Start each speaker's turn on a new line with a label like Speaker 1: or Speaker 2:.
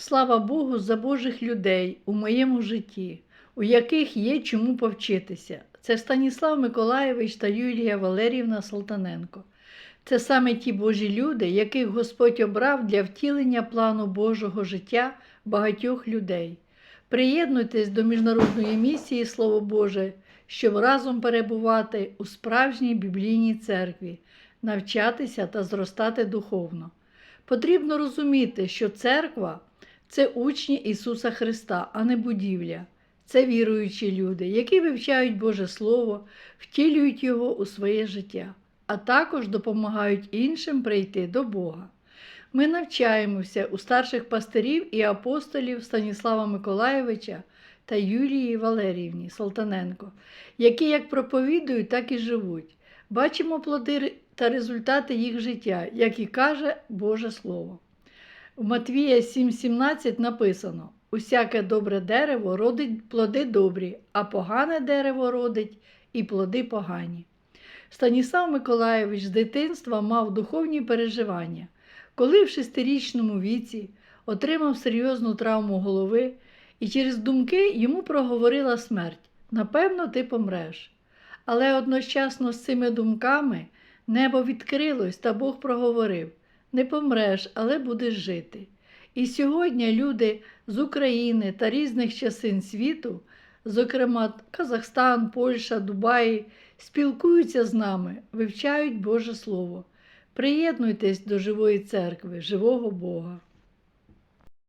Speaker 1: Слава Богу, за Божих людей у моєму житті, у яких є чому повчитися. Це Станіслав Миколаєвич та Юлія Валерівна Салтаненко. Це саме ті Божі люди, яких Господь обрав для втілення плану Божого життя багатьох людей. Приєднуйтесь до міжнародної місії Слово Боже, щоб разом перебувати у справжній біблійній церкві, навчатися та зростати духовно. Потрібно розуміти, що церква це учні Ісуса Христа, а не будівля. Це віруючі люди, які вивчають Боже Слово, втілюють його у своє життя, а також допомагають іншим прийти до Бога. Ми навчаємося у старших пастирів і апостолів Станіслава Миколаєвича та Юлії Валеріївні Салтаненко, які як проповідують, так і живуть. Бачимо плоди та результати їх життя, як і каже Боже Слово. У Матвія 7,17 написано: Усяке добре дерево родить плоди добрі, а погане дерево родить і плоди погані. Станіслав Миколаєвич з дитинства мав духовні переживання, коли в шестирічному віці отримав серйозну травму голови, і через думки йому проговорила смерть: напевно, ти помреш. Але одночасно з цими думками небо відкрилось та Бог проговорив: не помреш, але будеш жити. І сьогодні люди з України та різних частин світу, зокрема Казахстан, Польща, Дубаї, спілкуються з нами, вивчають Боже Слово. Приєднуйтесь до живої церкви, живого Бога.